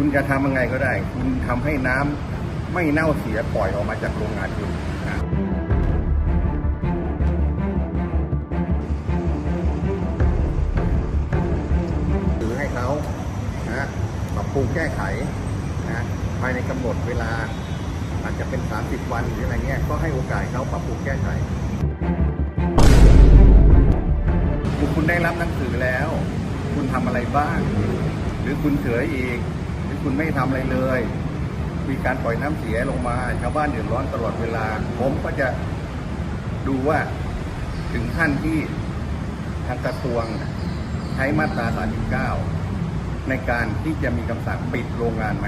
คุณจะทำยังไงก็ได้ คุณทำให้น้ำไม่เน่าเสียปล่อยออกมาจากโรงงานคุณนะหรือให้เขานะปรับปรุงแก้ไขนะภายในกำหนดเวลา อาจจะเป็น 30 วันหรืออะไรเงี้ยก็ให้โอกาสเขาปรับปรุงแก้ไขคุณได้รับหนังสือแล้ว คุณทำอะไรบ้าง หรือคุณเฉยอีก หรือคุณไม่ทำอะไรเลย มีการปล่อยน้ำเสียลงมาชาวบ้านเดือดร้อนตลอดเวลา ผมก็จะดูว่าถึงขั้นที่ทางกระทรวงใช้มาตรา 39 ในการที่จะมีคำสั่งปิดโรงงานไหม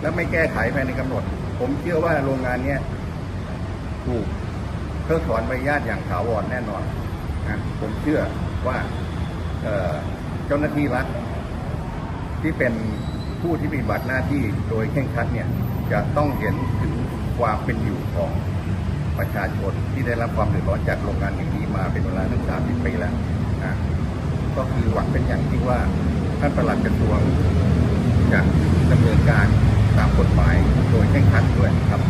แล้วไม่แก้ไขภายในกำหนด ผมเชื่อว่าโรงงานเนี้ยถูกเพิกถอนใบอนุญาตอย่างถาวรแน่นอนนะผมเชื่อว่า เจ้าหน้าที่รัฐที่เป็นผู้ที่ปฏิบัติหน้าที่โดยเคร่งครัดเนี่ยจะต้องเห็นถึงความเป็นอยู่ของประชาชนที่ได้รับความเดือดร้อนจากโรงงานอย่างนี้มาเป็นเวลาตั้งสามสิบปีแล้วนะก็คือหวังเป็นอย่างที่ว่าท่านประหลัดกระทรวงจะดำเนินการตามกฎหมายโดยเคร่งครัดด้วยครับ